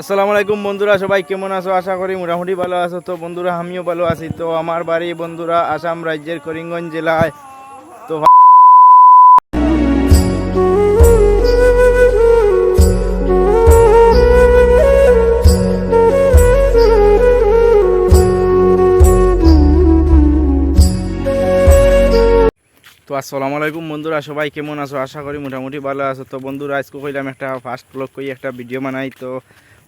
আসসালামু আলাইকুম বন্ধুরা, সবাই কেমন আছো? আশা করি মোটামুটি ভালো আছো। তো বন্ধুরা, আমিও ভালো আছি। তো আমার বাড়ি বন্ধুরা আসাম রাজ্যের করিমগঞ্জ জেলায়। তো তো আসসালামু আলাইকুম বন্ধুরা, সবাই কেমন আছো? আশা করি মোটামুটি ভালো আছো। তো বন্ধুরা, আজকে কইলাম একটা ফার্স্ট ব্লগ করি একটা ভিডিও বানাই। তো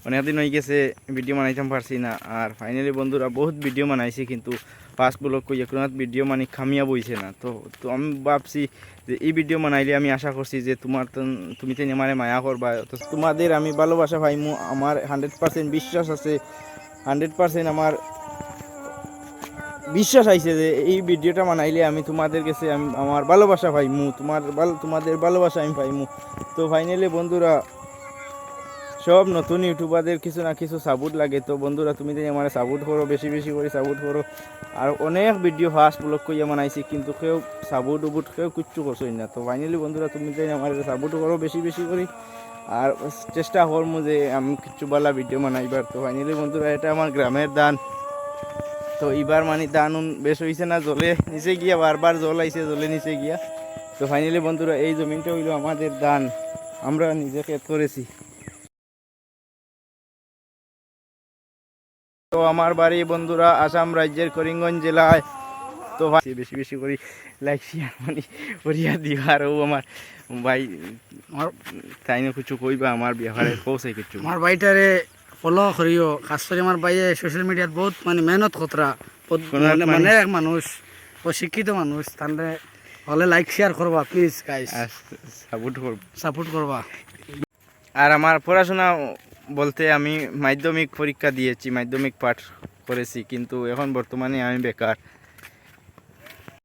অনেকদিন হয়ে গেছে ভিডিও বানাইতাম পারছি না। আর ফাইনালি বন্ধুরা বহুত ভিডিও বানাইছি, কিন্তু ফার্স্ট ব্লগ করি কোনো ভিডিও মানে খামিয়া বইছে না। তো তো আমি ভাবছি যে এই ভিডিও বানাইলে আমি আশা করছি যে তোমার তুমি তো আমারে মায়া করবা। তো তোমাদের আমি ভালোবাসা পাইমু, আমার হান্ড্রেড পার্সেন্ট বিশ্বাস আছে। হান্ড্রেড পার্সেন্ট আমার বিশ্বাস আইছে যে এই ভিডিওটা বানাইলে আমি তোমাদের কাছে আমি, আমার ভালোবাসা পাইমু, তোমার ভালো, তোমাদের ভালোবাসা আমি পাইমু। তো ফাইনালি বন্ধুরা সব নতুন ইউটিউবারদের কিছু না কিছু সাপোর্ট লাগে। তো বন্ধুরা, তুমি যদি আমার সাপোর্ট করো, বেশি বেশি করে সাপোর্ট করো, আর অনেক ভিডিও ফার্স্ট ব্লগ করিয়া বানাইছি, কিন্তু কেউ সাপোর্ট উপুট কেউ কিচ্ছু করছোই না। তো ফাইনালি বন্ধুরা, তুমি যদি আমার সাপোর্ট করো বেশি বেশি করে, আর চেষ্টা করব যে আমি কিচ্ছু বালা ভিডিও বানাইবার। তো ফাইনালি বন্ধুরা, এটা আমার গ্রামের দান তো এবার মানে দান বেশ হয়েছে না, জলে নিচে গিয়া বারবার জল আইছে, জলে নিচে গিয়া। তো ফাইনালি বন্ধুরা, এই জমিনটা হইল আমাদের দান আমরা নিজে ক্ষেত করেছি। তো আমার বাড়ি বন্ধুরা আসাম রাজ্যের করিমগঞ্জ জেলায়। তো ভাই বেশি বেশি করে লাইক শেয়ার মানে করিয়া দিও আর ও আমার ভাই আমার তাই না কিছু কইবা আমার বিহারে কৌছে কিছু। আমার বাইটারে ফলো করিও। খাস করে আমার বাইয়ে সোশ্যাল মিডিয়াত বহুত মানে মেহনত কতরা মানে মানুষ- মানে এক মানুষ অশিক্ষিত মানুষ। তাহলে হলে লাইক শেয়ার করবা প্লিজ গাইস সাপোর্ট করব। সাপোর্ট করবা। আর আমার পড়াশোনা বলতে আমি মাধ্যমিক পরীক্ষা দিয়েছি মাধ্যমিক পাঠ করেছি কিন্তু এখন বর্তমানে আমি বেকার।